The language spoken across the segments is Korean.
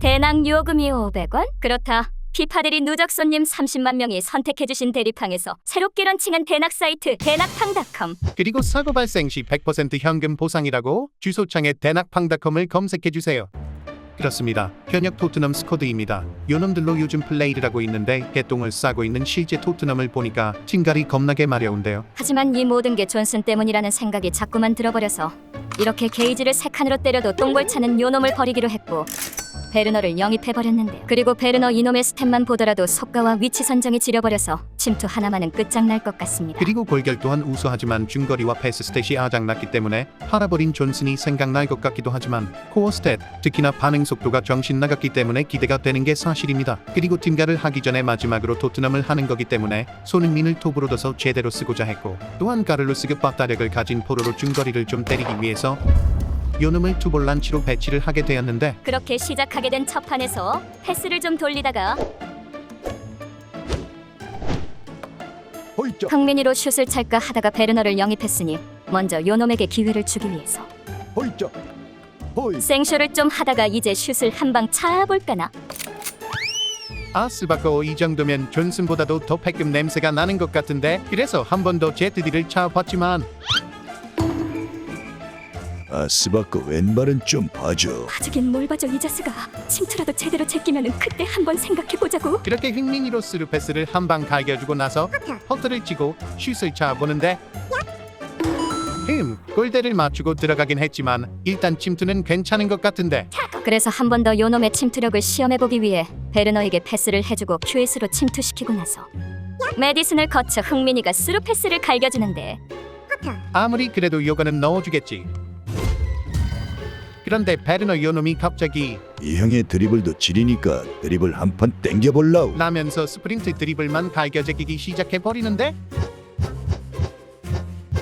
대낙 요금이 500원? 그렇다. 피파들이 누적 손님 30만 명이 선택해주신 대리팡에서 새롭게 런칭한 대낙 사이트 대낙팡닷컴. 그리고 사고 발생 시 100% 현금 보상이라고 주소창에 대낙팡닷컴을 검색해 주세요. 그렇습니다. 현역 토트넘 스쿼드입니다. 요놈들로 요즘 플레이를 하고 있는데 개똥을 싸고 있는 실제 토트넘을 보니까 팀갈이 겁나게 마려운데요. 하지만 이 모든 게 존슨 때문이라는 생각이 자꾸만 들어버려서 이렇게 게이지를 세 칸으로 때려도 똥골 차는 요놈을 버리기로 했고 베르너를 영입해버렸는데 그리고 베르너 이놈의 스탯만 보더라도 속가와 위치 선정이 지려버려서 침투 하나만은 끝장날 것 같습니다. 그리고 골결 또한 우수하지만 중거리와 패스 스탯이 아작났기 때문에 팔아버린 존슨이 생각날 것 같기도 하지만 코어 스탯 특히나 반응 속도가 정신 나갔기 때문에 기대가 되는 게 사실입니다. 그리고 팀가를 하기 전에 마지막으로 토트넘을 하는 거기 때문에 손흥민을 톱으로 둬서 제대로 쓰고자 했고 또한 가를로스급 박다력을 가진 포로로 중거리를 좀 때리기 위해서 요놈을 투볼란치로 배치를 하게 되었는데 그렇게 시작하게 된 첫 판에서 패스를 좀 돌리다가 호이자 흥민이로 슛을 찰까 하다가 베르너를 영입했으니 먼저 요놈에게 기회를 주기 위해서. 호이자 호이 생쇼를 좀 하다가 이제 슛을 한 방 차볼까나. 아 스바코 이 정도면 존슨보다도 더 패급 냄새가 나는 것 같은데 그래서 한 번 더 제트디를 차봤지만 아 스바크 왼발은 좀 봐줘. 아직인 뭘 봐줘 이 자스가 침투라도 제대로 제끼면은 그때 한번 생각해보자고. 그렇게 흥민이로 스루 패스를 한 방 갈겨주고 나서 허트를 치고 슛을 차보는데 흠 골대를 맞추고 들어가긴 했지만 일단 침투는 괜찮은 것 같은데. 그래서 한 번 더 요놈의 침투력을 시험해보기 위해 베르너에게 패스를 해주고 QS로 침투시키고 나서 메디슨을 거쳐 흥민이가 스루 패스를 갈겨주는데 아무리 그래도 요거는 넣어주겠지 그런데 베르너 요놈이 갑자기 이 형의 드리블도 지리니까 드리블 한 판 땡겨볼라우 라면서 스프린트 드리블만 갈겨 제끼기 시작해버리는데?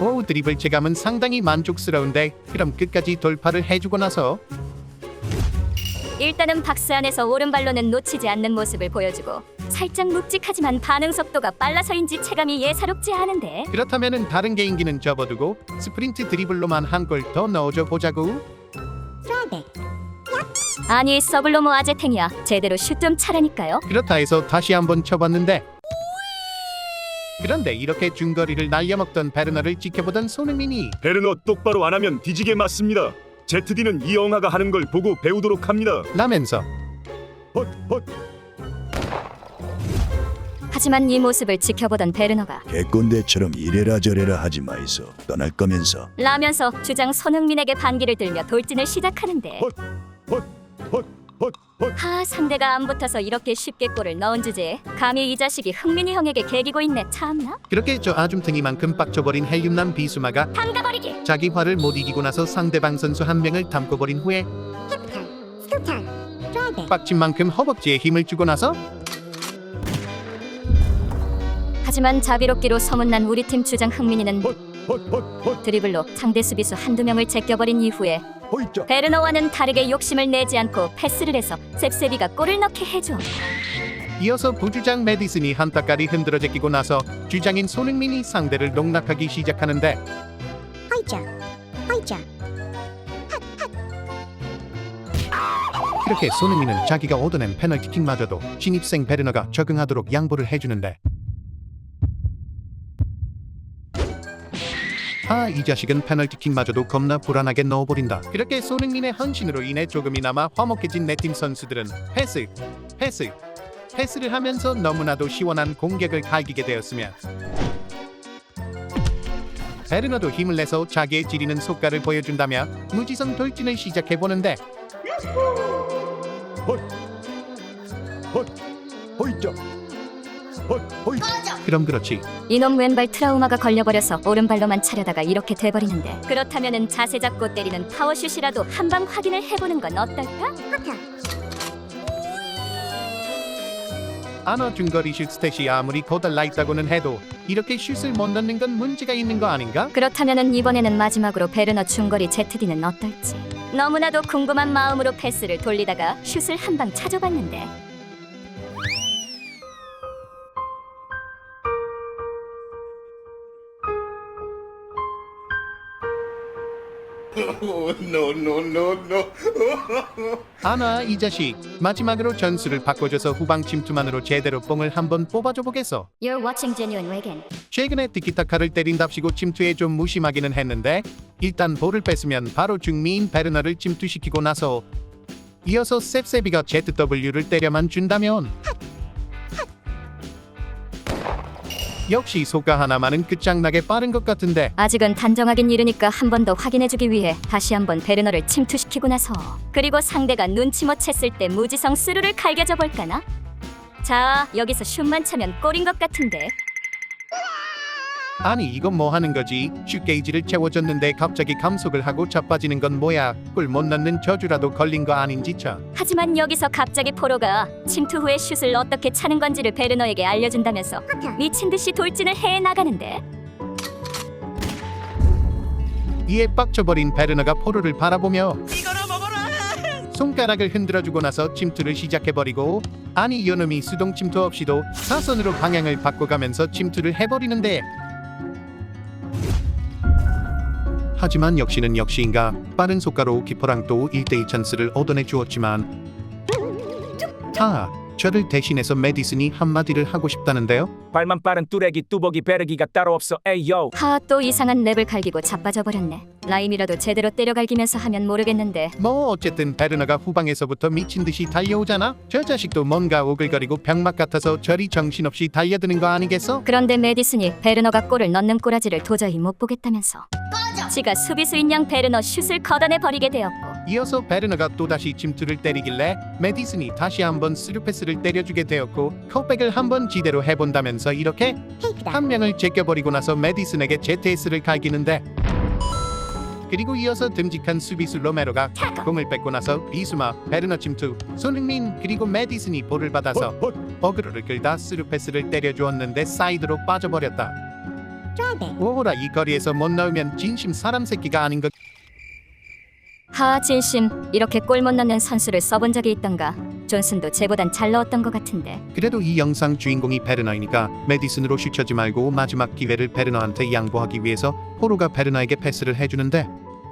오 드리블 체감은 상당히 만족스러운데 그럼 끝까지 돌파를 해주고 나서 일단은 박스 안에서 오른발로는 놓치지 않는 모습을 보여주고 살짝 묵직하지만 반응 속도가 빨라서인지 체감이 예사롭지 않은데. 그렇다면은 다른 개인기는 접어두고 스프린트 드리블로만 한 골 더 넣어줘 보자고 아니 서블로모 아제탱이야. 제대로 슛 좀 차라니까요. 그렇다 해서 다시 한번 쳐봤는데. 그런데 이렇게 중거리를 날려먹던 베르너를 지켜보던 손흥민이 베르너 똑바로 안 하면 뒤지게 맞습니다. 제트디는 이 영화가 하는 걸 보고 배우도록 합니다. 라면서. 헛 헛 하지만 이 모습을 지켜보던 베르너가 개꼰대처럼 이래라 저래라 하지 마이소 떠날 거면서. 라면서 주장 손흥민에게 반기를 들며 돌진을 시작하는데 하 상대가 안 붙어서 이렇게 쉽게 골을 넣은 주제에 감히 이 자식이 흥민이 형에게 개기고 있네 참나? 그렇게 저 아줌탱이만큼 빡쳐버린 헬륨남 비수마가 담가버리기 자기 화를 못 이기고 나서 상대방 선수 한 명을 담궈버린 후에 빡친 만큼 허벅지에 힘을 주고 나서 하지만 자비롭기로 소문난 우리 팀 주장 흥민이는 드리블로 상대 수비수 한두 명을 제껴버린 이후에 베르너와는 다르게 욕심을 내지 않고 패스를 해서 셉세비가 골을 넣게 해줘. 이어서 부주장 메디슨이 한타까리 흔들어 제끼고 나서 주장인 손흥민이 상대를 농락하기 시작하는데 이렇게 손흥민은 자기가 얻어낸 페널티킥마저도 신입생 베르너가 적응하도록 양보를 해주는데 아 이 자식은 페널티킥마저도 겁나 불안하게 넣어버린다 그렇게 손흥민의 헌신으로 인해 조금이나마 화목해진 내 팀 선수들은 패스 패스 패스를 하면서 너무나도 시원한 공격을 갈기게 되었으며 베르너도 힘을 내서 자기의 지리는 속가를 보여준다며 무지성 돌진을 시작해보는데 호이자 헛 그럼 그렇지 이놈 왼발 트라우마가 걸려버려서 오른발로만 차려다가 이렇게 돼버리는데 그렇다면은 자세 잡고 때리는 파워슛이라도 한 방 확인을 해보는 건 어떨까? 아너 중거리 슛 스탯이 아무리 거달라 있다고는 해도 이렇게 슛을 못 넣는 건 문제가 있는 거 아닌가? 그렇다면은 이번에는 마지막으로 베르너 중거리 제트디는 어떨지 너무나도 궁금한 마음으로 패스를 돌리다가 슛을 한 방 찾아봤는데 아나 이 자식 마지막으로 전술을 바꿔줘서 후방 침투만으로 제대로 뽕을 한번 뽑아줘 보겠어 You're watching genuine Wagon. 최근에 티키타카를 때린답시고 침투에 좀 무심하기는 했는데 일단 볼을 뺐으면 바로 중미인 베르너를 침투시키고 나서 이어서 셉세비가 ZW를 때려만 준다면 역시 소가 하나만은 끝장나게 빠른 것 같은데 아직은 단정하긴 이르니까 한 번 더 확인해주기 위해 다시 한 번 베르너를 침투시키고 나서 그리고 상대가 눈치 못 챘을 때 무지성 스루를 갈겨져 볼까나? 자 여기서 슛만 차면 골인 것 같은데 아니 이건 뭐 하는 거지? 슛 게이지를 채워줬는데 갑자기 감속을 하고 자빠지는 건 뭐야? 꿀 못 넣는 저주라도 걸린 거 아닌지 참 하지만 여기서 갑자기 포로가 침투 후에 슛을 어떻게 차는 건지를 베르너에게 알려준다면서. 미친 듯이 돌진을 해 나가는데. 이에 빡쳐버린 베르너가 포로를 바라보며 손가락을 흔들어주고 나서 침투를 시작해버리고 아니 이놈이 수동 침투 없이도 사선으로 방향을 바꿔가면서 침투를 해버리는데 하지만 역시는 역시인가 빠른 속가로 키퍼랑 또 1대2 찬스를 얻어내 주었지만 아 저를 대신해서 메디슨이 한마디를 하고 싶다는데요? 발만 빠른 뚜레기 뚜벅이 베르기가 따로 없어. 에이요. 하 또 이상한 랩을 갈기고 자빠져 버렸네. 라임이라도 제대로 때려 갈기면서 하면 모르겠는데. 뭐 어쨌든 베르너가 후방에서부터 미친 듯이 달려오잖아. 저 자식도 뭔가 오글거리고 병맛 같아서 저리 정신없이 달려드는 거 아니겠어? 그런데 메디슨이 베르너가 골을 넣는 꼬라지를 도저히 못 보겠다면서. 지가 수비수인 양 베르너 슛을 걷어내 버리게 되었고 이어서 베르너가 또다시 침투를 때리길래 메디슨이 다시 한번 스루 패스를 때려주게 되었고 컵백을 한번 지대로 해본다면서 이렇게. 한 명을 제껴버리고 나서 메디슨에게 ZS를 갈기는데 그리고 이어서 듬직한 수비수 로메로가 공을 뺏고 나서 비수마, 베르너 침투, 손흥민 그리고 메디슨이 볼을 받아서. 어그로를 끌다 스루 패스를 때려주었는데 사이드로 빠져버렸다. 오호라 이 거리에서 못 넣으면 진심 사람 새끼가 아닌 것. 하 진심 이렇게 골 못 넣는 선수를 써본 적이 있던가. 존슨도 쟤보단 잘 넣었던 것 같은데. 그래도 이 영상 주인공이 베르너이니까 메디슨으로 슛쳐지 말고 마지막 기회를 베르너한테 양보하기 위해서 포로가 베르너에게 패스를 해주는데.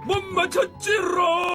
못 맞췄지롱